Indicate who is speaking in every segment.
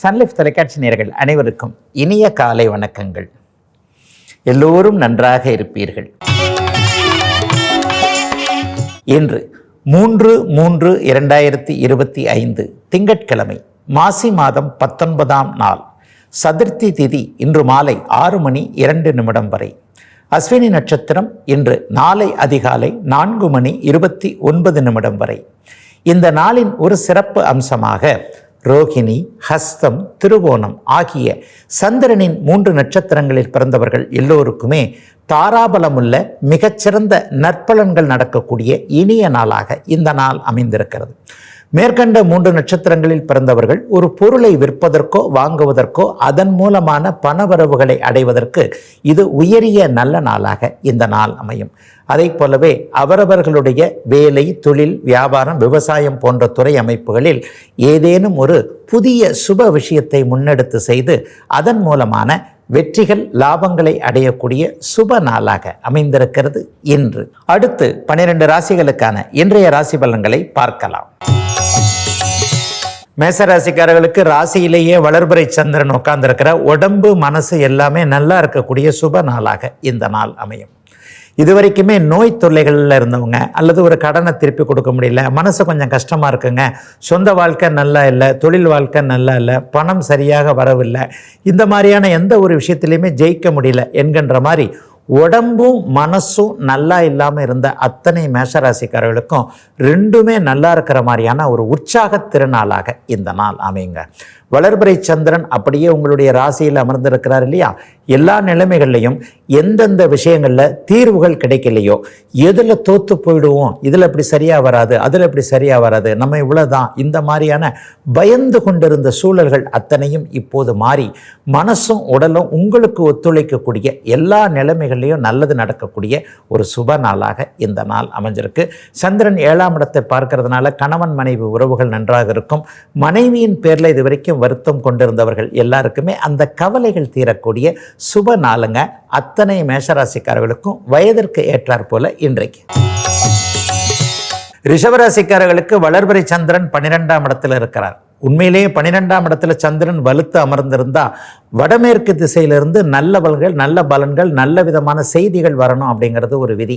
Speaker 1: Sun Life தொலைக்காட்சி நேர்கள் அனைவருக்கும் இனிய காலை வணக்கங்கள். எல்லோரும் நன்றாக இருப்பீர்கள். இன்று மூன்று மூன்று இரண்டாயிரத்தி இருபத்தி ஐந்து திங்கட்கிழமை மாசி மாதம் பத்தொன்பதாம் நாள். சதுர்த்தி திதி இன்று மாலை ஆறு மணி இரண்டு நிமிடம் வரை. அஸ்வினி நட்சத்திரம் இன்று நாளை அதிகாலை நான்கு மணி இருபத்தி ஒன்பது நிமிடம் வரை. இந்த நாளின் ஒரு சிறப்பு அம்சமாக ரோகிணி ஹஸ்தம் திருவோணம் ஆகிய சந்திரனின் மூன்று நட்சத்திரங்களில் பிறந்தவர்கள் எல்லோருக்குமே தாராபலமுள்ள மிகச்சிறந்த நற்பலன்கள் நடக்கக்கூடிய இனிய நாளாக இந்த நாள் அமைந்திருக்கிறது. மேற்கண்ட மூன்று நட்சத்திரங்களில் பிறந்தவர்கள் ஒரு பொருளை விற்பதற்கோ வாங்குவதற்கோ அதன் மூலமான பணவரவுகளை அடைவதற்கு இது உயரிய நல்ல நாளாக இந்த நாள் அமையும். அதை போலவே அவரவர்களுடைய வேலை தொழில் வியாபாரம் விவசாயம் போன்ற துறை அமைப்புகளில் ஏதேனும் ஒரு புதிய சுப விஷயத்தை முன்னெடுத்து செய்து அதன் மூலமான வெற்றிகள் லாபங்களை அடையக்கூடிய சுப நாளாக அமைந்திருக்கிறது இன்று. அடுத்து பனிரெண்டு ராசிகளுக்கான இன்றைய ராசி பலன்களை பார்க்கலாம். மேசராசிக்காரர்களுக்கு ராசியிலேயே வளர்பறை சந்திரன் உட்கார்ந்திருக்கிற உடம்பு மனசு எல்லாமே நல்லா இருக்கக்கூடிய சுப நாளாக இந்த நாள் அமையும். இதுவரைக்குமே நோய் தொல்லைகளில் இருந்தவங்க அல்லது ஒரு கடனை திருப்பி கொடுக்க முடியல மனசு கொஞ்சம் கஷ்டமாக இருக்குங்க. சொந்த வாழ்க்கை நல்லா இல்லை தொழில் வாழ்க்கை நல்லா இல்லை பணம் சரியாக வரவில்லை. இந்த மாதிரியான எந்த ஒரு விஷயத்துலையுமே ஜெயிக்க முடியல என்கின்ற மாதிரி உடம்பும் மனசும் நல்லா இல்லாமல் இருந்த அத்தனை மேஷராசிக்காரர்களுக்கும் ரெண்டுமே நல்லா இருக்கிற மாதிரியான ஒரு உற்சாக திருநாளாக இந்த நாள் அமையுங்க. வளர்பிறை சந்திரன் அப்படியே உங்களுடைய ராசியில் அமர்ந்திருக்கிறார் இல்லையா? எல்லா நிலைமைகள்லையும் எந்தெந்த விஷயங்களில் தீர்வுகள் கிடைக்கலையோ எதில் தோற்று போயிடுவோம் இதில் இப்படி சரியாக வராது அதில் இப்படி சரியாக வராது நம்ம இவ்வளோதான் இந்த மாதிரியான பயந்து கொண்டிருந்த சூழல்கள் அத்தனையும் இப்போது மாறி மனசும் உடலும் உங்களுக்கு ஒத்துழைக்கக்கூடிய எல்லா நிலைமைகள்லையும் நல்லது நடக்கக்கூடிய ஒரு சுப நாளாக இந்த நாள் அமைஞ்சிருக்கு. சந்திரன் ஏழாம் இடத்தை பார்க்கறதுனால கணவன் மனைவி உறவுகள் நன்றாக இருக்கும். மனைவியின் பேரில் இது வரைக்கும் வருத்தம் கொண்டிருந்தவர்கள் எல்லாருக்குமே அந்த கவலைகள் தீரக்கூடிய சுப நாளுங்க. அத்தனை மேஷராசிக்காரர்களுக்கும் வயதிற்கு ஏற்றாற் போல இன்றைக்கு. ரிஷபராசிக்காரர்களுக்கு வளர்பிறை சந்திரன் பன்னிரெண்டாம் இடத்தில் இருக்கிறார். உண்மையிலேயே பன்னிரெண்டாம் இடத்துல சந்திரன் வலுத்து அமர்ந்திருந்தா வடமேற்கு திசையிலிருந்து நல்ல பல்கள் நல்ல பலன்கள் நல்ல விதமான செய்திகள் வரணும் அப்படிங்கிறது ஒரு விதி.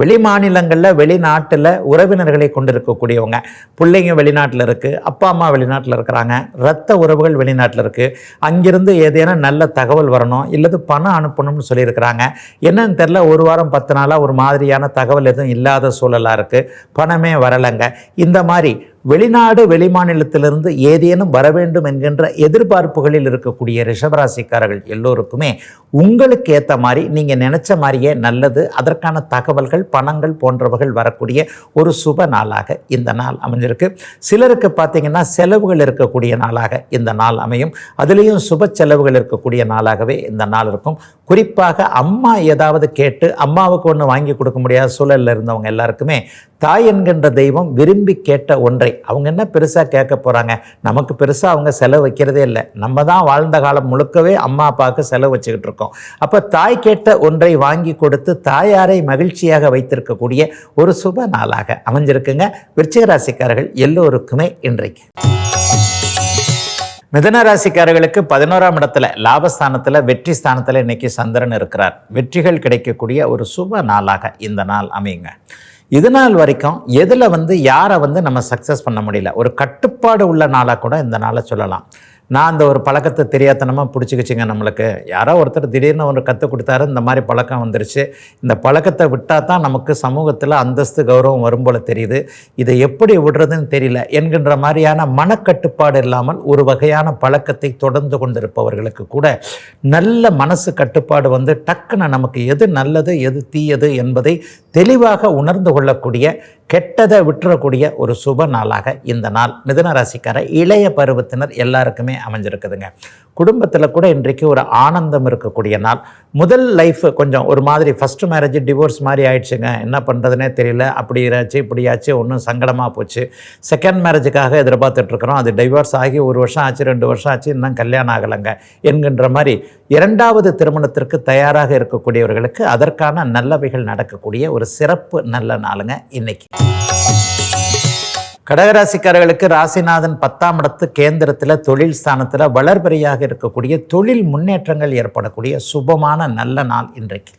Speaker 1: வெளி மாநிலங்களில் வெளிநாட்டில் உறவினர்களை கொண்டிருக்கக்கூடியவங்க. பிள்ளைங்க வெளிநாட்டில் இருக்குது அப்பா அம்மா வெளிநாட்டில் இருக்கிறாங்க ரத்த உறவுகள் வெளிநாட்டில் இருக்குது அங்கிருந்து ஏதேனும் நல்ல தகவல் வரணும் இல்லது பணம் அனுப்பணும்னு சொல்லியிருக்கிறாங்க. என்னன்னு தெரில ஒரு வாரம் பத்து நாளாக ஒரு மாதிரியான தகவல் எதுவும் இல்லாத சூழலாக இருக்குது பணமே வரலைங்க. இந்த மாதிரி வெளிநாடு வெளிமாநிலத்திலிருந்து ஏதேனும் வர வேண்டும் என்கின்ற எதிர்பார்ப்புகளில் இருக்கக்கூடிய ரிஷபராசிக்காரர்கள் எல்லோருக்குமே உங்களுக்கு ஏற்ற மாதிரி நீங்கள் நினச்ச மாதிரியே நல்லது அதற்கான தகவல்கள் பணங்கள் போன்றவர்கள் வரக்கூடிய ஒரு சுப நாளாக இந்த நாள் அமைஞ்சிருக்கு. சிலருக்கு பார்த்தீங்கன்னா செலவுகள் இருக்கக்கூடிய நாளாக இந்த நாள் அமையும். அதுலேயும் சுப செலவுகள் இருக்கக்கூடிய நாளாகவே இந்த நாள் இருக்கும். குறிப்பாக அம்மா ஏதாவது கேட்டு அம்மாவுக்கு ஒன்று வாங்கி கொடுக்க முடியாத சூழலில் இருந்தவங்க எல்லாருக்குமே தாய் என்கின்ற தெய்வம் விரும்பி கேட்ட ஒன்றை அவங்க என்ன பெருசாக கேட்க போகிறாங்க நமக்கு பெருசாக அவங்க செலவு வைக்கிறதே இல்லை. நம்ம தான் வாழ்ந்த காலம் முழுக்கவே அம்மா அப்பாவுக்கு செலவு வச்சுக்கிட்டு இருக்கோம். அப்போ தாய் கேட்ட ஒன்றை வாங்கி கொடுத்து தாயாரை மகிழ்ச்சியாக வைத்திருக்கக்கூடிய ஒரு சுப நாளாக அமைஞ்சிருக்குங்க. விருச்சிகராசிக்காரர்கள் எல்லோருக்குமே இன்றைக்கு. மிதன ராசிக்காரர்களுக்கு பதினோராம் இடத்துல லாபஸ்தானத்தில் வெற்றி ஸ்தானத்தில் இன்னைக்கு சந்திரன் இருக்கிறார். வெற்றிகள் கிடைக்கக்கூடிய ஒரு சுப நாளாக இந்த நாள் அமையுங்க. இது நாள் வரைக்கும் எதில் வந்து யாரை வந்து நம்ம சக்ஸஸ் பண்ண முடியல? ஒரு கட்டுப்பாடு உள்ள நாளாக கூட இந்த நாளை சொல்லலாம். நான் அந்த ஒரு பழக்கத்தை தெரியாதனமாக பிடிச்சிக்கிச்சிங்க நம்மளுக்கு. யாரோ ஒருத்தர் திடீர்னு ஒரு கற்றுக் கொடுத்தாரு இந்த மாதிரி பழக்கம் வந்துருச்சு. இந்த பழக்கத்தை விட்டால் தான் நமக்கு சமூகத்தில் அந்தஸ்து கௌரவம் வரும் போல் தெரியுது. இதை எப்படி விடுறதுன்னு தெரியல. என்கின்ற மாதிரியான மனக்கட்டுப்பாடு இல்லாமல் ஒரு வகையான பழக்கத்தை தொடர்ந்து கொண்டிருப்பவர்களுக்கு கூட நல்ல மனசு கட்டுப்பாடு வந்து டக்குன்னு நமக்கு எது நல்லது எது தீயது என்பதை தெளிவாக உணர்ந்து கொள்ளக்கூடிய கெட்டதை விட்டுறக்கூடிய ஒரு சுப நாளாக இந்த நாள் மிதன ராசிக்கார இளைய பருவத்தினர் எல்லாருக்குமே அமைஞ்சிருக்குதுங்க. குடும்பத்தில் கூட இன்றைக்கு ஒரு ஆனந்தம் இருக்கக்கூடிய நாள். முதல் லைஃப் கொஞ்சம் ஒரு மாதிரி ஃபஸ்ட்டு மேரேஜ் டிவோர்ஸ் மாதிரி ஆயிடுச்சுங்க. என்ன பண்ணுறதுனே தெரியல. அப்படி இப்படியாச்சு ஒன்றும் சங்கடமாக போச்சு. செகண்ட் மேரேஜுக்காக எதிர்பார்த்துட்ருக்குறோம். அது டிவோர்ஸ் ஆகி ஒரு வருஷம் ஆச்சு ரெண்டு வருஷம் ஆச்சு இன்னும் கல்யாணம் ஆகலைங்க என்கின்ற மாதிரி இரண்டாவது திருமணத்திற்கு தயாராக இருக்கக்கூடியவர்களுக்கு அதற்கான நல்லவைகள் நடக்கக்கூடிய ஒரு சிறப்பு நல்ல நாளுங்க இன்னைக்கு. கடகராசிக்காரர்களுக்கு ராசிநாதன் பத்தாம் இடத்து கேந்திரத்தில் தொழில் ஸ்தானத்தில் வளர்பிறையாக இருக்கக்கூடிய தொழில் முன்னேற்றங்கள் ஏற்படக்கூடிய சுபமான நல்ல நாள் இன்றைக்கு.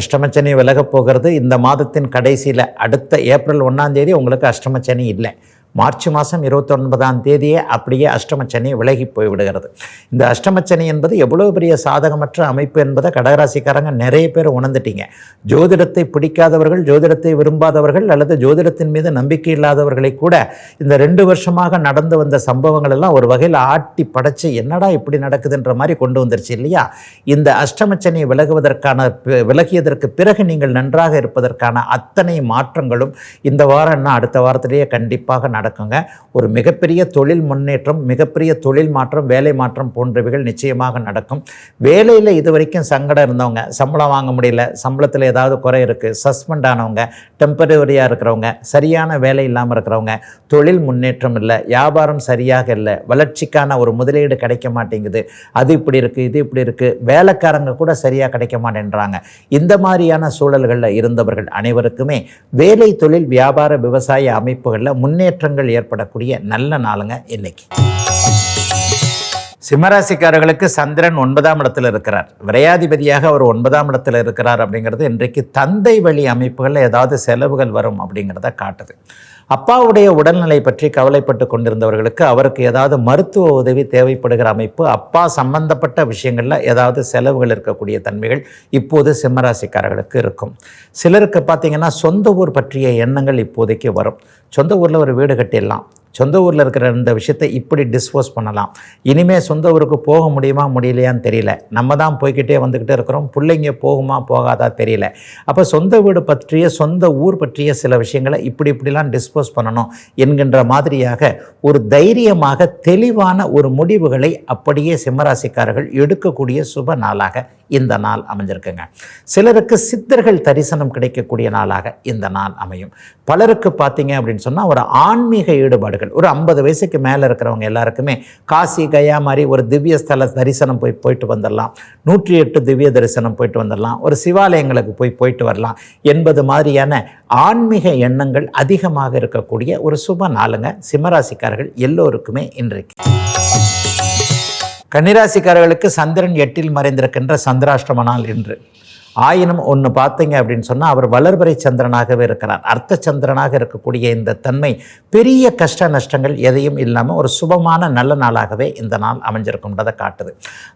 Speaker 1: அஷ்டமச்சனி விலகப் போகிறது. இந்த மாதத்தின் கடைசியில் அடுத்த ஏப்ரல் ஒன்றாம் தேதி உங்களுக்கு அஷ்டமச்சனி இல்லை. மார்ச் மாதம் இருபத்தொன்பதாம் தேதியே அப்படியே அஷ்டமச்சனி விலகி போய்விடுகிறது இந்த அஷ்டமச்சனி என்பது எவ்வளோ பெரிய சாதகமற்ற அமைப்பு என்பதை கடகராசிக்காரங்க நிறைய பேர் உணர்ந்துட்டீங்க. ஜோதிடத்தை பிடிக்காதவர்கள் ஜோதிடத்தை விரும்பாதவர்கள் அல்லது ஜோதிடத்தின் மீது நம்பிக்கை இல்லாதவர்களை கூட இந்த ரெண்டு வருஷமாக நடந்து வந்த சம்பவங்கள் எல்லாம் ஒரு வகையில் ஆட்டி படைச்சு என்னடா இப்படி நடக்குதுன்ற மாதிரி கொண்டு வந்துருச்சு இல்லையா? இந்த அஷ்டமச்சனி விலகுவதற்கான விலகியதற்கு பிறகு நீங்கள் நன்றாக இருப்பதற்கான அத்தனை மாற்றங்களும் இந்த வாரம் என்ன அடுத்த வாரத்திலேயே கண்டிப்பாக நடக்குங்க ஒரு மிகப்பெரிய தொழில் முன்னேற்றம் மிகப்பெரிய தொழில் மாற்றம் வேலை மாற்றம் போன்றவைகள் நிச்சயமாக நடக்கும். வேலையில் இது வரைக்கும் சங்கடம் இருந்தவங்க சம்பளம் வாங்க முடியல சம்பளத்தில் ஏதாவது குறை இருக்குது சஸ்பெண்ட் ஆனவங்க டெம்பரவரியாக இருக்கிறவங்க சரியான வேலை இல்லாமல் இருக்கிறவங்க தொழில் முன்னேற்றம் இல்லை வியாபாரம் சரியாக இல்லை வளர்ச்சிக்கான ஒரு முதலீடு கிடைக்க மாட்டேங்குது அது இப்படி இருக்குது இது இப்படி இருக்குது வேலைக்காரங்க கூட சரியாக கிடைக்க மாட்டேன்றாங்க. இந்த மாதிரியான சூழல்களில் இருந்தவர்கள் அனைவருக்குமே வேலை தொழில் வியாபார விவசாய அமைப்புகளில் முன்னேற்றங்கள் ஏற்படக்கூடிய நல்ல நாளுங்க இன்னைக்கு. சிம்மராசிக்காரர்களுக்கு சந்திரன் ஒன்பதாம் இடத்துல இருக்கிறார். விரையாதிபதியாக அவர் ஒன்பதாம் இடத்துல இருக்கிறார் அப்படிங்கிறது இன்றைக்கு தந்தை வழி அமைப்புகளில் ஏதாவது செலவுகள் வரும் அப்படிங்கிறத காட்டுது. அப்பாவுடைய உடல்நிலை பற்றி கவலைப்பட்டு கொண்டிருந்தவர்களுக்கு அவருக்கு ஏதாவது மருத்துவ உதவி தேவைப்படுகிற அமைப்பு அப்பா சம்பந்தப்பட்ட விஷயங்களில் ஏதாவது செலவுகள் இருக்கக்கூடிய தன்மைகள் இப்போது சிம்மராசிக்காரர்களுக்கு இருக்கும். சிலருக்கு பார்த்திங்கன்னா சொந்த ஊர் பற்றிய எண்ணங்கள் இப்போதைக்கு வரும். சொந்த ஊரில் ஒரு வீடு கட்டிடலாம். சொந்த ஊரில் இருக்கிற இந்த விஷயத்தை இப்படி டிஸ்போஸ் பண்ணலாம். இனிமேல் சொந்த ஊருக்கு போக முடியுமா முடியலையான்னு தெரியல. நம்ம தான் போய்க்கிட்டே வந்துக்கிட்டே இருக்கிறோம். பிள்ளைங்க போகுமா போகாதா தெரியல. அப்போ சொந்த வீடு பற்றிய சொந்த ஊர் பற்றிய சில விஷயங்களை இப்படி இப்படிலாம் டிஸ்போஸ் பண்ணணும் என்கின்ற மாதிரியாக ஒரு தைரியமாக தெளிவான ஒரு முடிவுகளை அப்படியே சிம்மராசிக்காரர்கள் எடுக்கக்கூடிய சுப நாளாக இந்த நாள் அமைஞ்சிருக்குங்க. சிலருக்கு சித்தர்கள் தரிசனம் கிடைக்கக்கூடிய நாளாக இந்த நாள் அமையும். பலருக்கு பார்த்தீங்க அப்படின்னு சொன்னால் ஒரு ஆன்மீக ஈடுபாடுகள். ஒரு ஐம்பது வயசுக்கு மேலே இருக்கிறவங்க எல்லாருக்குமே காசி கயா மாதிரி ஒரு திவ்ய ஸ்தல தரிசனம் போய் போயிட்டு வந்துடலாம் நூற்றி எட்டு திவ்ய தரிசனம் போயிட்டு வந்துடலாம் ஒரு சிவாலயங்களுக்கு போய் போயிட்டு வரலாம். என்பது மாதிரியான ஆன்மீக எண்ணங்கள் அதிகமாக இருக்கக்கூடிய ஒரு சுப நாளுங்க. சிம்மராசிக்காரர்கள் எல்லோருக்குமே இன்றைக்கு. கன்னிராசிக்காரர்களுக்கு சந்திரன் எட்டில் மறைந்திருக்கின்ற சந்திராஷ்டம நாள் இன்று. ஆயினும் ஒன்று பார்த்தீங்க அப்படின்னு சொன்னால் அவர் வளர்வரை சந்திரனாகவே இருக்கிறார். அர்த்த சந்திரனாக இருக்கக்கூடிய இந்த தன்மை பெரிய கஷ்ட நஷ்டங்கள் எதையும் இல்லாமல் ஒரு சுபமான நல்ல நாளாகவே இந்த நாள் அமைஞ்சிருக்கும்ன்றதை காட்டுது.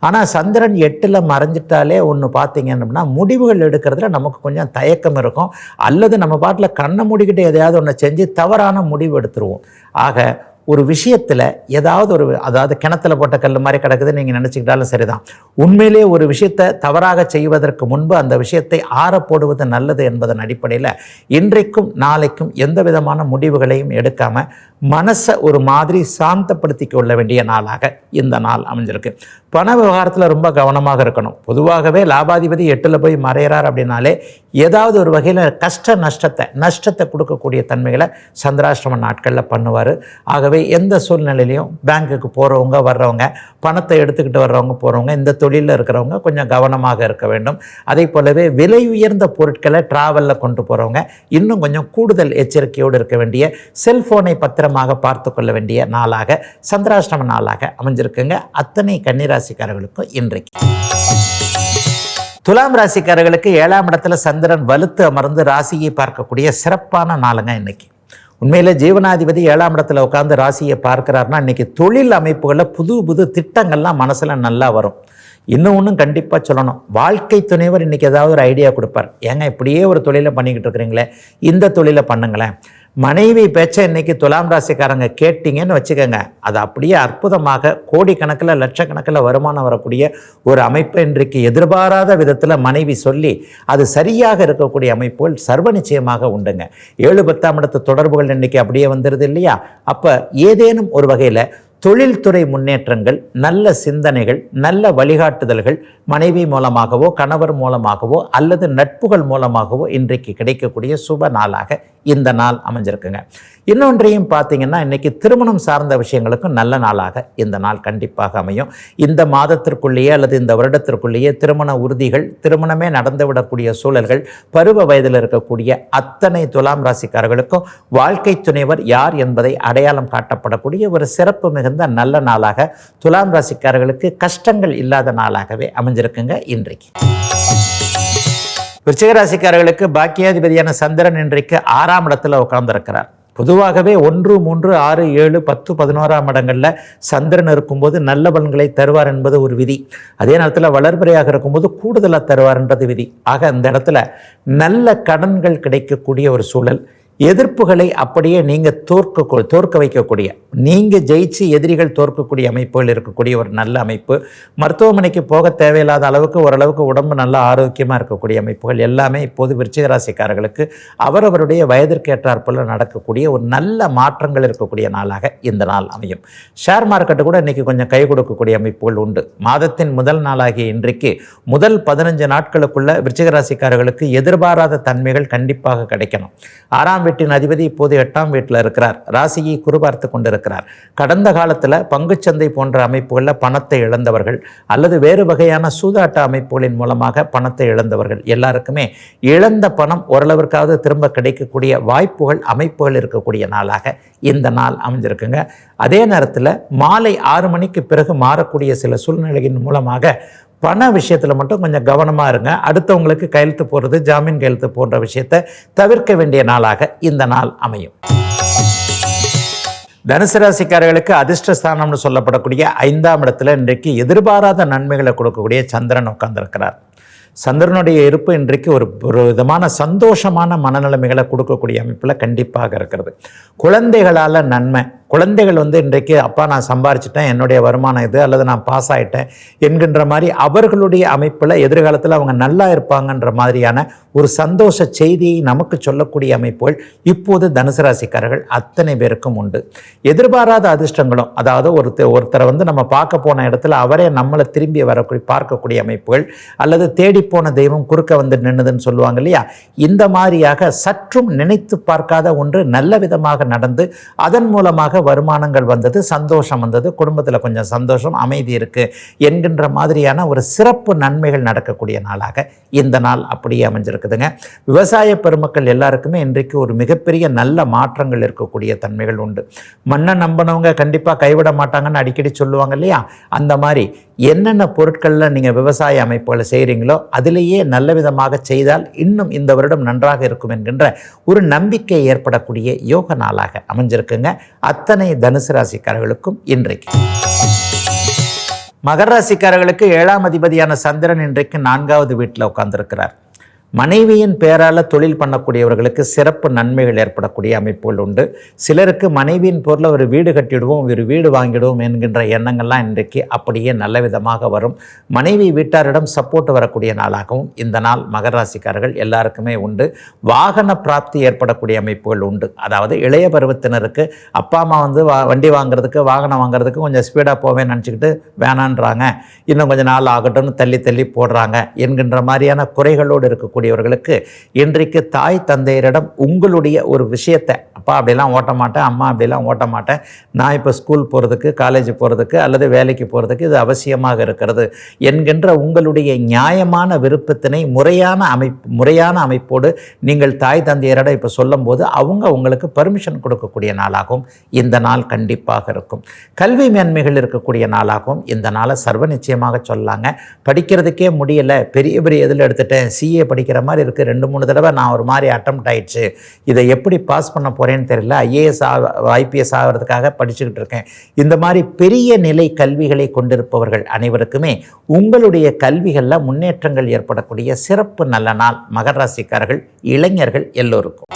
Speaker 1: ஆனால் சந்திரன் எட்டில் மறைஞ்சிட்டாலே ஒன்று பார்த்தீங்க அப்படின்னா முடிவுகள் எடுக்கிறதுல நமக்கு கொஞ்சம் தயக்கம் இருக்கும். அல்லது நம்ம பாட்டில் கண்ணை மூடிக்கிட்டு எதையாவது ஒன்று செஞ்சு தவறான முடிவு எடுத்துருவோம். ஆக ஒரு விஷயத்தில் ஏதாவது ஒரு அதாவது கிணத்துல போட்ட கல் மாதிரி கிடக்குது நீங்கள் நினச்சிக்கிட்டாலும் சரிதான். உண்மையிலே ஒரு விஷயத்தை தவறாக செய்வதற்கு முன்பு அந்த விஷயத்தை ஆற போடுவது நல்லது என்பதன் அடிப்படையில் இன்றைக்கும் நாளைக்கும் எந்த விதமான முடிவுகளையும் எடுக்காமல் மனசை ஒரு மாதிரி சாந்தப்படுத்தி கொள்ள வேண்டிய நாளாக இந்த நாள் அமைஞ்சிருக்கு. பண விவகாரத்தில் ரொம்ப கவனமாக இருக்கணும். பொதுவாகவே லாபாதிபதி எட்டில் போய் மறையிறார் அப்படின்னாலே ஏதாவது ஒரு வகையில் கஷ்ட நஷ்டத்தை நஷ்டத்தை கொடுக்கக்கூடிய தன்மைகளை சந்திராஷ்டம நாட்களில் பண்ணுவார். ஆகவே எந்த சூழ்நிலையிலையும் பேங்க்குக்கு போகிறவங்க வர்றவங்க பணத்தை எடுத்துக்கிட்டு வர்றவங்க போகிறவங்க இந்த தொழிலில் இருக்கிறவங்க கொஞ்சம் கவனமாக இருக்க வேண்டும். அதே போலவே விலை உயர்ந்த பொருட்களை ட்ராவலில் கொண்டு போகிறவங்க இன்னும் கொஞ்சம் கூடுதல் எச்சரிக்கையோடு இருக்க வேண்டிய செல்ஃபோனை பத்திரமாக பார்த்து கொள்ள வேண்டிய நாளாக சந்திராஷ்டம நாளாக அமைஞ்சிருக்குங்க. அத்தனை கன்னிராசிக்காரர்களுக்கும் இன்றைக்கு. துலாம் ராசிக்காரர்களுக்கு ஏழாம் இடத்துல சந்திரன் வலுத்து அமர்ந்து ராசியை பார்க்கக்கூடிய சிறப்பான நாளுங்க இன்னைக்கு உண்மையில் ஜீவனாதிபதி ஏழாம் இடத்துல உட்காந்து ராசியை பார்க்கிறாருன்னா இன்றைக்கி தொழில் அமைப்புகளில் புது புது திட்டங்கள்லாம் மனசில் நல்லா வரும். இன்னும் ஒன்றும் கண்டிப்பாக சொல்லணும். வாழ்க்கை துணைவர் இன்றைக்கி ஏதாவது ஒரு ஐடியா கொடுப்பார். ஏங்க இப்படியே ஒரு தொழிலை பண்ணிக்கிட்டு இருக்கிறீங்களே? இந்த தொழிலை பண்ணுங்களேன். மனைவி பேச்சை இன்னைக்கு துலாம் ராசிக்காரங்க கேட்டீங்கன்னு வச்சுக்கோங்க. அது அப்படியே அற்புதமாக கோடிக்கணக்கில் லட்சக்கணக்கில் வருமானம் வரக்கூடிய ஒரு அமைப்பை இன்றைக்கு எதிர்பாராத விதத்தில் மனைவி சொல்லி அது சரியாக இருக்கக்கூடிய அமைப்புகள் சர்வ நிச்சயமாக உண்டுங்க. ஏழு பத்தாம் இடத்து தொடர்புகள் இன்னைக்கு அப்படியே வந்துடுது இல்லையா? அப்போ ஏதேனும் ஒரு வகையில் தொழில்துறை முன்னேற்றங்கள் நல்ல சிந்தனைகள் நல்ல வழிகாட்டுதல்கள் மனைவி மூலமாகவோ கணவர் மூலமாகவோ அல்லது நட்புகள் மூலமாகவோ இன்றைக்கு கிடைக்கக்கூடிய சுப நாளாக இந்த நாள் அமைஞ்சிருக்குங்க. இன்னொன்றையும் பார்த்தீங்கன்னா இன்னைக்கு திருமணம் சார்ந்த விஷயங்களுக்கும் நல்ல நாளாக இந்த நாள் கண்டிப்பாக அமையும். இந்த மாதத்திற்குள்ளேயே அல்லது இந்த வருடத்திற்குள்ளேயே திருமண உறுதிகள் திருமணமே நடந்துவிடக்கூடிய சூழல்கள் பருவ வயதில் இருக்கக்கூடிய அத்தனை துலாம் ராசிக்காரர்களுக்கும் வாழ்க்கை துணைவர் யார் என்பதை அடையாளம் காட்டப்படக்கூடிய ஒரு சிறப்பு மிகுந்த நல்ல நாளாக துலாம் ராசிக்காரர்களுக்கு கஷ்டங்கள் இல்லாத நாளாகவே அமைஞ்சிருக்குங்க இன்றைக்கு. விருச்சிகராசிக்காரர்களுக்கு பாக்கியாதிபதியான சந்திரன் இன்றைக்கு ஆறாம் இடத்துல உட்கார்ந்திருக்கிறார். பொதுவாகவே ஒன்று மூன்று ஆறு ஏழு பத்து பதினோராம் இடங்களில் சந்திரன் இருக்கும்போது நல்ல பலன்களை தருவார் என்பது ஒரு விதி. அதே நேரத்தில் வளர்பிறையாக இருக்கும்போது கூடுதலாக தருவார்ன்றது விதி. ஆக அந்த இடத்துல நல்ல கடன்கள் கிடைக்கக்கூடிய ஒரு சூழல். எதிர்ப்புகளை அப்படியே நீங்கள் தோற்க தோற்க வைக்கக்கூடிய நீங்கள் ஜெயிச்சு எதிரிகள் தோற்கக்கூடிய அமைப்புகள் இருக்கக்கூடிய ஒரு நல்ல அமைப்பு. மருத்துவமனைக்கு போக தேவையில்லாத அளவுக்கு ஓரளவுக்கு உடம்பு நல்லா ஆரோக்கியமாக இருக்கக்கூடிய அமைப்புகள் எல்லாமே இப்போது விருச்சிகராசிக்காரர்களுக்கு அவரவருடைய வயதிற்கேற்றாற்போல் நடக்கக்கூடிய ஒரு நல்ல மாற்றங்கள் இருக்கக்கூடிய நாளாக இந்த நாள் அமையும். ஷேர் மார்க்கெட்டு கூட இன்றைக்கி கொஞ்சம் கை கொடுக்கக்கூடிய அமைப்புகள் உண்டு. மாதத்தின் முதல் நாளாகிய இன்றைக்கு முதல் பதினஞ்சு நாட்களுக்குள்ள விருச்சிகராசிக்காரர்களுக்கு எதிர்பாராத தன்மைகள் கண்டிப்பாக கிடைக்கணும். ஆறாம் வீட்டின் அதிபதி இப்போது எட்டாம் வீட்டில் இருக்கிறார். ராசியை குறுபார்த்து கொண்டிருக்கிறார். கடந்த காலத்தில் பங்குச்சந்தை போன்ற அமைப்புகளில் பணத்தை இழந்தவர்கள் அல்லது வேறு வகையான சூதாட்ட அமைப்புகளின் மூலமாக பணத்தை இழந்தவர்கள் எல்லாருக்குமே இழந்த பணம் ஓரளவிற்காவது திரும்ப கிடைக்கக்கூடிய வாய்ப்புகள் அமைப்புகள் இருக்கக்கூடிய நாளாக இந்த நாள் அமைஞ்சிருக்குங்க. அதே நேரத்தில் மாலை ஆறு மணிக்கு பிறகு மாறக்கூடிய சில சூழ்நிலையின் மூலமாக பண விஷயத்தில் மட்டும் கொஞ்சம் கவனமாக இருங்க. அடுத்தவங்களுக்கு கையெழுத்து போடுறது ஜாமீன் கையெழுத்து போன்ற விஷயத்தை தவிர்க்க வேண்டிய நாளாக இந்த நாள் அமையும். தனுசு ராசிக்காரர்களுக்கு அதிர்ஷ்டஸ்தானம்னு சொல்லப்படக்கூடிய ஐந்தாம் இடத்துல இன்றைக்கு எதிர்பாராத நன்மைகளை கொடுக்கக்கூடிய சந்திரன் உட்கார்ந்திருக்கிறார். சந்திரனுடைய இருப்பு இன்றைக்கு ஒரு ஒரு விதமான சந்தோஷமான மனநிலைமைகளை கொடுக்கக்கூடிய அமைப்பில் கண்டிப்பாக இருக்கிறது. குழந்தைகளால் நன்மை குழந்தைகள் வந்து இன்றைக்கு அப்பா நான் சம்பாரிச்சிட்டேன் என்னுடைய வருமானம் இது அல்லது நான் பாஸ் ஆகிட்டேன் என்கின்ற மாதிரி அவர்களுடைய அமைப்பில் எதிர்காலத்தில் அவங்க நல்லா இருப்பாங்கன்ற மாதிரியான ஒரு சந்தோஷ செய்தியை நமக்கு சொல்லக்கூடிய அமைப்புகள் இப்போது தனுசு ராசிக்காரர்கள் அத்தனை பேருக்கும் உண்டு. எதிர்பாராத அதிர்ஷ்டங்களும் அதாவது ஒருத்தர் ஒருத்தரை வந்து நம்ம பார்க்க போன இடத்துல அவரே நம்மளை திரும்பி வரக்கூடிய பார்க்கக்கூடிய அமைப்புகள் அல்லது தேடிப்போன தெய்வம் குறுக்க வந்து நின்னுதுன்னு சொல்லுவாங்க இல்லையா? இந்த மாதிரியாக சற்றும் நினைத்து பார்க்காத ஒன்று நல்ல விதமாக நடந்து அதன் மூலமாக வருமானங்கள் வந்தது சந்தோஷம் வந்தது குடும்பத்தில் கொஞ்சம் சந்தோஷம் அமைதி இருக்குது என்கின்ற மாதிரியான ஒரு சிறப்பு நன்மைகள் நடக்கக்கூடிய நாளாக இந்த நாள் அப்படியே அமைஞ்சிருக்குதுங்க. விவசாய பெருமக்கள் எல்லாருக்குமே இன்றைக்கு ஒரு மிகப்பெரிய நல்ல மாற்றங்கள் இருக்கக்கூடிய தன்மைகள் உண்டு. மண்ணை நம்பினவங்க கண்டிப்பாக கைவிட மாட்டாங்கன்னு அடிக்கடி சொல்லுவாங்க இல்லையா? அந்த மாதிரி என்னென்ன பொருட்களில் நீங்கள் விவசாய அமைப்புகளை செய்கிறீங்களோ அதிலேயே நல்ல விதமாக செய்தால் இன்னும் இந்த வருடம் நன்றாக இருக்கும் என்கின்ற ஒரு நம்பிக்கை ஏற்படக்கூடிய யோக நாளாக அமைஞ்சிருக்குங்க. அத்தனை தனுசு ராசிக்காரர்களுக்கும் இன்றைக்கு. மகர ராசிக்காரர்களுக்கு ஏழாம் அதிபதியான சந்திரன் இன்றைக்கு நான்காவது வீட்டில் உட்கார்ந்திருக்கிறார். மனைவியின் பேரால் தொழில் பண்ணக்கூடியவர்களுக்கு சிறப்பு நன்மைகள் ஏற்படக்கூடிய அமைப்புகள் உண்டு. சிலருக்கு மனைவியின் பொருளை ஒரு வீடு கட்டிடுவோம் ஒரு வீடு வாங்கிடுவோம் என்கின்ற எண்ணங்கள்லாம் இன்றைக்கு அப்படியே நல்ல விதமாக வரும். மனைவி வீட்டாரிடம் சப்போர்ட் வரக்கூடிய நாளாகவும் இந்த நாள் மகராசிக்காரர்கள் எல்லாருக்குமே உண்டு. வாகன பிராப்தி ஏற்படக்கூடிய அமைப்புகள் உண்டு. அதாவது இளைய பருவத்தினருக்கு அப்பா அம்மா வந்து வா வண்டி வாங்குறதுக்கு வாகனம் வாங்குறதுக்கு கொஞ்சம் ஸ்பீடாக போவேன்னு நினச்சிக்கிட்டு வேணான்றாங்க. இன்னும் கொஞ்சம் நாள் ஆகட்டும்னு தள்ளி தள்ளி போடுறாங்க என்கின்ற மாதிரியான குறைகளோடு இருக்கக்கூடிய இருக்கக்கூடியவர்களுக்கு இன்றைக்கு தாய் தந்தையரிடம் உங்களுடைய ஒரு விஷயத்தை அப்பா அப்படிலாம் ஓட்ட மாட்டேன் அம்மா அப்படிலாம் ஓட்ட மாட்டேன். நான் இப்போ ஸ்கூல் போகிறதுக்கு காலேஜ் போகிறதுக்கு அல்லது வேலைக்கு போகிறதுக்கு இது அவசியமாக இருக்கிறது என்கின்ற உங்களுடைய நியாயமான விருப்பத்தினை முறையான அமைப்பு முறையான அமைப்போடு நீங்கள் தாய் தந்தையரிடம் இப்போ சொல்லும்போது அவங்க உங்களுக்கு பர்மிஷன் கொடுக்கக்கூடிய நாளாகவும் இந்த நாள் கண்டிப்பாக இருக்கும். கல்வி மேன்மைகள் இருக்கக்கூடிய நாளாகவும் இந்த நாளை சர்வ நிச்சயமாக சொல்லலாங்க படிக்கிறதுக்கே முடியலை பெரிய பெரிய இதில் எடுத்துட்டேன் சிஏ படிக்க படிக்கிற மாதிரி இருக்குது ரெண்டு மூணு தடவை நான் ஒரு மாதிரி அட்டம் ஆயிடுச்சு. இதை எப்படி பாஸ் பண்ண போகிறேன்னு தெரியல. ஐஏஎஸ் ஆ ஐபிஎஸ் ஆகிறதுக்காக படிச்சுக்கிட்டு இருக்கேன். இந்த மாதிரி பெரிய நிலை கல்விகளை கொண்டிருப்பவர்கள் அனைவருக்குமே உங்களுடைய கல்விகளில் முன்னேற்றங்கள் ஏற்படக்கூடிய சிறப்பு நல்ல நாள். மகராசிக்காரர்கள் இளைஞர்கள் எல்லோருக்கும்.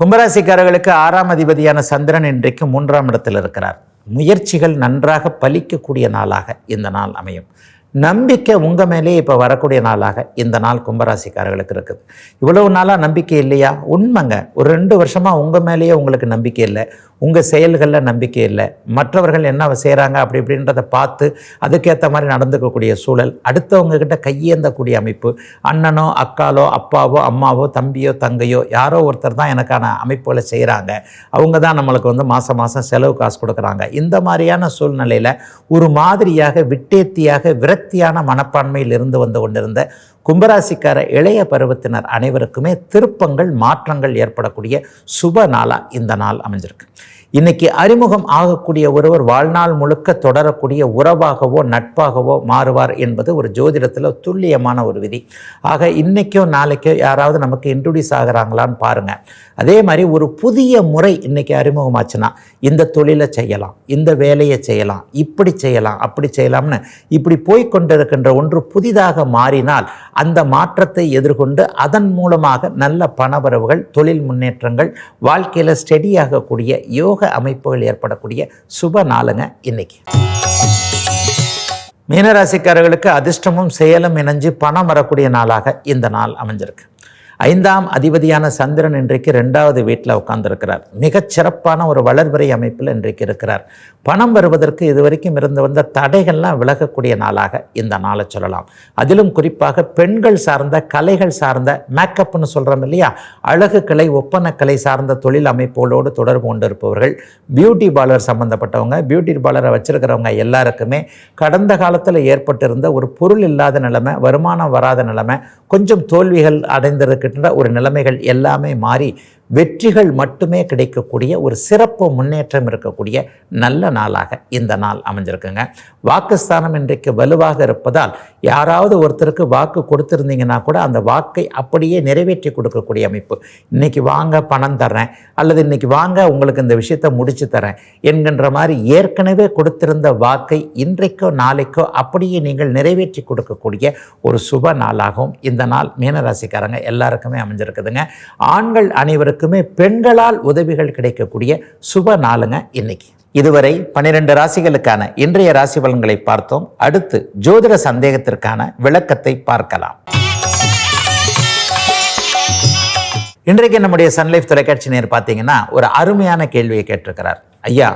Speaker 1: கும்பராசிக்காரர்களுக்கு ஆறாம் அதிபதியான சந்திரன் இன்றைக்கு மூன்றாம் இடத்தில் இருக்கிறார். முயற்சிகள் நன்றாக பலிக்கக்கூடிய நாளாக இந்த நாள் அமையும். நம்பிக்கை உங்கள் மேலே இப்போ வரக்கூடிய நாளாக இந்த நாள் கும்பராசிக்காரர்களுக்கு இருக்குது. இவ்வளவு நாளாக நம்பிக்கை இல்லையா? உண்மைங்க. ஒரு ரெண்டு வருஷமாக உங்கள் மேலேயே உங்களுக்கு நம்பிக்கை இல்லை. உங்கள் செயல்களில் நம்பிக்கை இல்லை. மற்றவர்கள் என்ன செய்கிறாங்க அப்படி இப்படின்றத பார்த்து அதுக்கேற்ற மாதிரி நடந்துக்கக்கூடிய சூழல். அடுத்தவங்கக்கிட்ட கையேந்தக்கூடிய அமைப்பு. அண்ணனோ அக்காலோ அப்பாவோ அம்மாவோ தம்பியோ தங்கையோ யாரோ ஒருத்தர் தான் எனக்கான அமைப்புகளை செய்கிறாங்க அவங்க தான் நம்மளுக்கு வந்து மாதம் மாதம் செலவு காசு கொடுக்குறாங்க. இந்த மாதிரியான சூழ்நிலையில் ஒரு மாதிரியாக விட்டேத்தியாக விரக்தியான மனப்பான்மையில் இருந்து வந்து கொண்டிருந்த கும்பராசிக்கார இளைய பருவத்தினர் அனைவருக்குமே திருப்பங்கள் மாற்றங்கள் ஏற்படக்கூடிய சுப நாளாக இந்த நாள் அமைஞ்சிருக்கு. இன்னைக்கு அறிமுகம் ஆகக்கூடிய ஒருவர் வாழ்நாள் முழுக்க தொடரக்கூடிய உறவாகவோ நட்பாகவோ மாறுவார் என்பது ஒரு ஜோதிடத்தில் துல்லியமான ஒரு விதி. ஆக இன்றைக்கோ நாளைக்கோ யாராவது நமக்கு இன்ட்ரடியூஸ் ஆகுறாங்களான்னு பாருங்கள் அதே மாதிரி ஒரு புதிய முறை இன்னைக்கு அறிமுகமாச்சுன்னா இந்த தொழிலை செய்யலாம் இந்த வேலையை செய்யலாம் இப்படி செய்யலாம் அப்படி செய்யலாம்னு இப்படி போய்கொண்டிருக்கின்ற ஒன்று புதிதாக மாறினால் அந்த மாற்றத்தை எதிர்கொண்டு அதன் மூலமாக நல்ல பணவரவுகள் தொழில் முன்னேற்றங்கள் வாழ்க்கையில் ஸ்டெடியாகக்கூடிய யோக அமைப்புகள் ஏற்படக்கூடிய சுப நாளுங்க இன்னைக்கு. மீனராசிக்காரர்களுக்கு அதிர்ஷ்டமும் செயலும் இணைஞ்சு பணம் வரக்கூடிய நாளாக இந்த நாள் அமைஞ்சிருக்கு. ஐந்தாம் அதிபதியான சந்திரன் இன்றைக்கு ரெண்டாவது வீட்டில் உட்கார்ந்துருக்கிறார். மிகச் சிறப்பான ஒரு வளர்வரை அமைப்பில் இன்றைக்கு இருக்கிறார். பணம் வருவதற்கு இதுவரைக்கும் இருந்து வந்த தடைகள்லாம் விலகக்கூடிய நாளாக இந்த நாளை சொல்லலாம். அதிலும் குறிப்பாக பெண்கள் சார்ந்த கலைகள் சார்ந்த மேக்கப்னு சொல்கிறோம் இல்லையா? அழகு கலை ஒப்பன கலை சார்ந்த தொழில் அமைப்புகளோடு தொடர்பு கொண்டிருப்பவர்கள் பியூட்டி பார்லர் சம்மந்தப்பட்டவங்க பியூட்டி பார்லரை வச்சுருக்கிறவங்க எல்லாருக்குமே கடந்த காலத்தில் ஏற்பட்டிருந்த ஒரு பொருள் இல்லாத நிலைமை வருமானம் வராத நிலைமை கொஞ்சம் தோல்விகள் அடைந்திருக்கின்ற ஒரு நிலைமைகள் எல்லாமே மாறி வெற்றிகள் மட்டுமே கிடைக்கக்கூடிய ஒரு சிறப்பு முன்னேற்றம் இருக்கக்கூடிய நல்ல நாளாக இந்த நாள் அமைஞ்சிருக்குங்க. வாக்குஸ்தானம் இன்றைக்கு வலுவாக இருப்பதால் யாராவது ஒருத்தருக்கு வாக்கு கொடுத்துருந்தீங்கன்னா கூட அந்த வாக்கை அப்படியே நிறைவேற்றி கொடுக்கக்கூடிய அமைப்பு. இன்னைக்கு வாங்க பணம் தர்றேன் அல்லது இன்னைக்கு வாங்க உங்களுக்கு இந்த விஷயத்தை முடிச்சு தரேன் என்கின்ற மாதிரி ஏற்கனவே கொடுத்திருந்த வாக்கை இன்றைக்கோ நாளைக்கோ அப்படியே நீங்கள் நிறைவேற்றி கொடுக்கக்கூடிய ஒரு சுப நாளாகவும் இந்த நாள் மீனராசிக்காரங்க எல்லாருக்குமே அமைஞ்சிருக்குதுங்க. ஆண்கள் அனைவருக்கும் பெண்களால் உதவிகள் கிடைக்கக்கூடிய சுப நாளுங்க இன்னைக்கு. இதுவரை பன்னிரண்டு ராசிகளுக்கான இன்றைய ராசி பலன்களை பார்த்தோம். அடுத்து ஜோதிட சந்தேகத்திற்கான விளக்கத்தை பார்க்கலாம். இன்றைக்கு நம்முடைய சன்லைஃப் தொலைக்காட்சி நேர் பார்த்தீங்கன்னா ஒரு அருமையான கேள்வியை கேட்டிருக்கிறார். ஐயா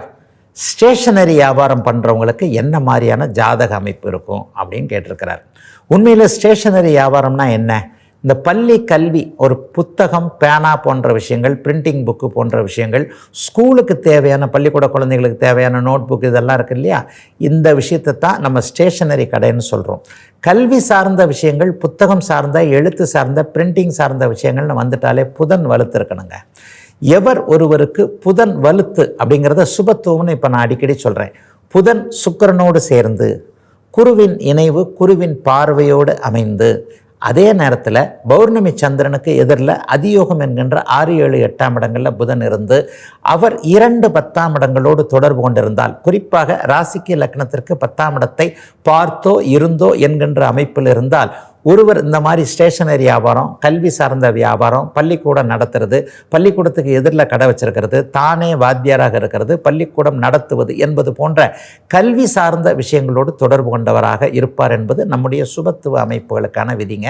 Speaker 1: ஸ்டேஷனரி வியாபாரம் பண்ணுறவங்களுக்கு என்ன மாதிரியான ஜாதக அமைப்பு இருக்கும் அப்படின்னு கேட்டிருக்கிறார். உண்மையில் ஸ்டேஷனரி வியாபாரம்னா என்ன? இந்த பள்ளி கல்வி ஒரு புத்தகம் பேனா போன்ற விஷயங்கள் பிரிண்டிங் புக்கு போன்ற விஷயங்கள் ஸ்கூலுக்கு தேவையான பள்ளிக்கூட குழந்தைகளுக்கு தேவையான நோட் புக் இதெல்லாம் இருக்குது இல்லையா? இந்த விஷயத்தை தான் நம்ம ஸ்டேஷனரி கடைன்னு சொல்கிறோம் கல்வி சார்ந்த விஷயங்கள் புத்தகம் சார்ந்த எழுத்து சார்ந்த பிரிண்டிங் சார்ந்த விஷயங்கள்னு வந்துட்டாலே புதன் வலுத்து இருக்கணுங்க. எவர் ஒருவருக்கு புதன் வலுத்து அப்படிங்கிறத சுபத்துவம்னு இப்போ நான் அடிக்கடி சொல்கிறேன் புதன் சுக்கிரனோடு சேர்ந்து குருவின் இணைவு குருவின் பார்வையோடு அமைந்து அதே நேரத்தில் பௌர்ணமி சந்திரனுக்கு எதிரில் அதியோகம் என்கின்ற ஆறு ஏழு எட்டாம் இடங்களில் புதன் இருந்து அவர் இரண்டு பத்தாம் இடங்களோடு தொடர்பு கொண்டிருந்தால் குறிப்பாக ராசிக்கு லக்னத்திற்கு பத்தாம் இடத்தை பார்த்தோ இருந்தோ என்கின்ற அமைப்பில் இருந்தால் ஒருவர் இந்த மாதிரி ஸ்டேஷனரி வியாபாரம் கல்வி சார்ந்த வியாபாரம் பள்ளிக்கூடம் நடத்துறது பள்ளிக்கூடத்துக்கு எதிரில் கடை வச்சிருக்கிறது தானே வாத்தியாராக இருக்கிறது பள்ளிக்கூடம் நடத்துவது என்பது போன்ற கல்வி சார்ந்த விஷயங்களோடு தொடர்பு கொண்டவராக இருப்பார் என்பது நம்முடைய சுபத்துவ அமைப்புகளுக்கான விதிங்க.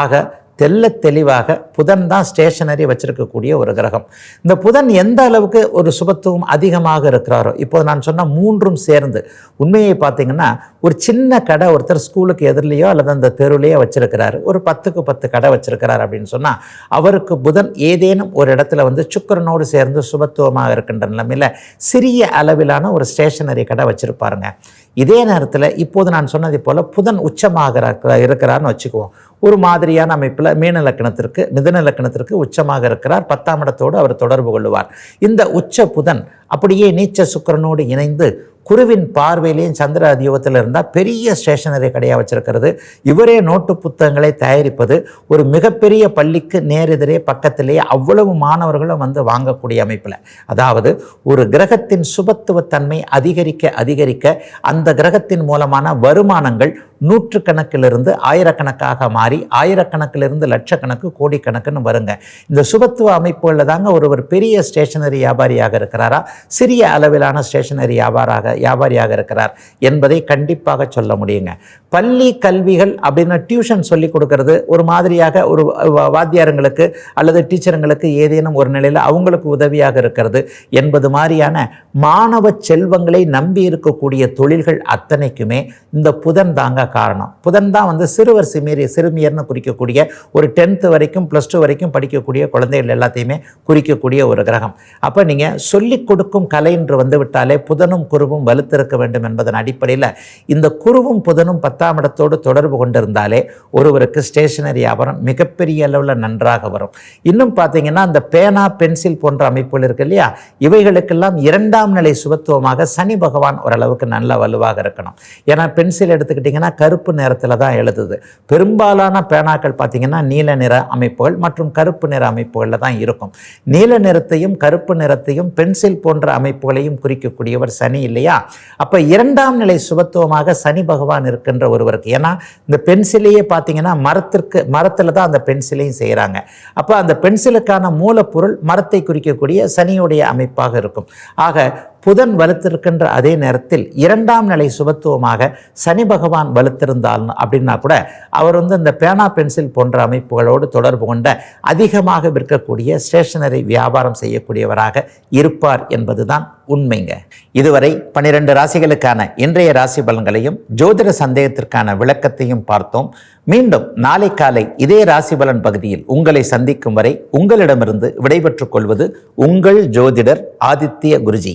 Speaker 1: ஆக தெல்ல தெளிவாக புதன் தான் ஸ்டேஷனரி வச்சிருக்கக்கூடிய ஒரு கிரகம். இந்த புதன் எந்த அளவுக்கு ஒரு சுபத்துவம் அதிகமாக இருக்கிறாரோ இப்போ நான் சொன்ன மூன்றும் சேர்ந்து உண்மையை பார்த்தீங்கன்னா ஒரு சின்ன கடை ஒருத்தர் ஸ்கூலுக்கு எதிரிலேயோ அல்லது அந்த தெருவுலையோ வச்சிருக்கிறாரு. ஒரு பத்துக்கு பத்து கடை வச்சிருக்கிறார் அப்படின்னு சொன்னால் அவருக்கு புதன் ஏதேனும் ஒரு இடத்துல வந்து சுக்கரனோடு சேர்ந்து சுபத்துவமாக இருக்கின்ற நிலைமையில் சிறிய அளவிலான ஒரு ஸ்டேஷனரி கடை வச்சிருப்பாருங்க. இதே நேரத்தில் இப்போது நான் சொன்னதை போல் புதன் உச்சமாக இருக்கிற- இருக்கிறார்னு வச்சுக்குவோம். ஒரு மாதிரியான அமைப்பில் மீன லக்கணத்திற்கு மிதன லக்கணத்திற்கு உச்சமாக இருக்கிறார். பத்தாம் இடத்தோடு அவர் தொடர்பு கொள்ளுவார். இந்த உச்ச புதன் அப்படியே நீச்ச சுக்கிரனோடு இணைந்து குருவின் பார்வையிலையும் சந்திர அதியோகத்தில் இருந்தால் பெரிய ஸ்டேஷனரி கடையாக வச்சுருக்கிறது. இவரே நோட்டு புத்தகங்களை தயாரிப்பது ஒரு மிகப்பெரிய பள்ளிக்கு நேரெதிரே பக்கத்திலேயே அவ்வளவு மாணவர்களும் வந்து வாங்கக்கூடிய அமைப்பில். அதாவது ஒரு கிரகத்தின் சுபத்துவத்தன்மை அதிகரிக்க அதிகரிக்க அந்த கிரகத்தின் மூலமான வருமானங்கள் நூற்றுக்கணக்கிலிருந்து ஆயிரக்கணக்காக மாறி ஆயிரக்கணக்கிலிருந்து லட்சக்கணக்கு கோடிக்கணக்குன்னு வருங்க. இந்த சுபத்துவ அமைப்புகளில் தாங்க ஒருவர் பெரிய ஸ்டேஷனரி வியாபாரியாக இருக்கிறாரா? சிறிய அளவிலான ஸ்டேஷனரி வியாபாராக வியாபாரியாக இருக்கிறார் என்பதை கண்டிப்பாக சொல்ல முடியுங்க. பள்ளி கல்விகள் அப்படின்னா டியூஷன் சொல்லிக் கொடுக்கறது ஒரு மாதிரியாக ஒரு வாத்தியாரங்களுக்கு வாத்தியாருங்களுக்கு அல்லது டீச்சருங்களுக்கு ஏதேனும் ஒரு நிலையில் அவங்களுக்கு உதவியாக இருக்கிறது என்பது மாதிரியான மாணவ செல்வங்களை நம்பி இருக்கக்கூடிய தொழில்கள் அத்தனைக்குமே இந்த புதன் தாங்க காரணம். புதன் தான் வந்து சிறுவர் சிமிரி சிறுமியர்னு குறிக்கக்கூடிய ஒரு டென்த்து வரைக்கும் ப்ளஸ் டூ வரைக்கும் படிக்கக்கூடிய குழந்தைகள் எல்லாத்தையுமே குறிக்கக்கூடிய ஒரு கிரகம். அப்போ நீங்கள் சொல்லிக் கொடுக்கும் கலை என்று வந்துவிட்டாலே புதனும் குருவும் வலுத்திருக்க வேண்டும் என்பதன் அடிப்படையில் இந்த குருவும் புதனும் பத்தாம் இடத்தோடு தொடர்பு கொண்டிருந்தாலே ஒருவருக்கு ஸ்டேஷனரி வியாபாரம் மிகப்பெரிய அளவில் நன்றாக வரும். இன்னும் பார்த்தீங்கன்னா அந்த பேனா பென்சில் போன்ற அமைப்புகள் இருக்கு இல்லையா? இவைகளுக்கெல்லாம் இரண்டாம் நிலை சுபத்துவமாக சனி பகவான் ஓரளவுக்கு நல்ல வலுவாக இருக்கணும். ஏன்னா பென்சில் எடுத்துக்கிட்டிங்கன்னா கருப்பு நிறத்தில் தான் எழுதுது. பெரும்பாலான பேனாக்கள் பார்த்தீங்கன்னா நீல நிற அமைப்புகள் மற்றும் கருப்பு நிற அமைப்புகளில் தான் இருக்கும். நீல நிறத்தையும் கருப்பு நிறத்தையும் பென்சில் போன்ற அமைப்புகளையும் குறிக்கக்கூடியவர் சனி இல்லையா? அப்போ இரண்டாம் நிலை சுபத்துவமாக சனி பகவான் இருக்கின்ற ஒருவருக்கு. ஏன்னா இந்த பென்சிலையே பார்த்தீங்கன்னா மரத்திற்கு மரத்தில் தான் அந்த பென்சிலையும் செய்கிறாங்க அப்போ அந்த பென்சிலுக்கான மூலப்பொருள் மரத்தை குறிக்கக்கூடிய சனியுடைய அமைப்பாக இருக்கும். ஆக புதன் வலுத்திருக்கின்ற அதே நேரத்தில் இரண்டாம் நிலை சுபத்துவமாக சனி பகவான் வலுத்திருந்தால் அப்படின்னா கூட அவர் வந்து இந்த பேனா பென்சில் போன்ற அமைப்புகளோடு தொடர்பு கொண்ட அதிகமாக விற்கக்கூடிய ஸ்டேஷனரி வியாபாரம் செய்யக்கூடியவராக இருப்பார் என்பதுதான் உண்மைங்க. இதுவரை பனிரெண்டு ராசிகளுக்கான இன்றைய ராசி பலன்களையும் ஜோதிட சந்தேகத்திற்கான விளக்கத்தையும் பார்த்தோம். மீண்டும் நாளை காலை இதே ராசி பலன் பகுதியில் உங்களை சந்திக்கும் வரை உங்களிடமிருந்து விடைபெற்றுக் கொள்வது உங்கள் ஜோதிடர் ஆதித்ய குருஜி.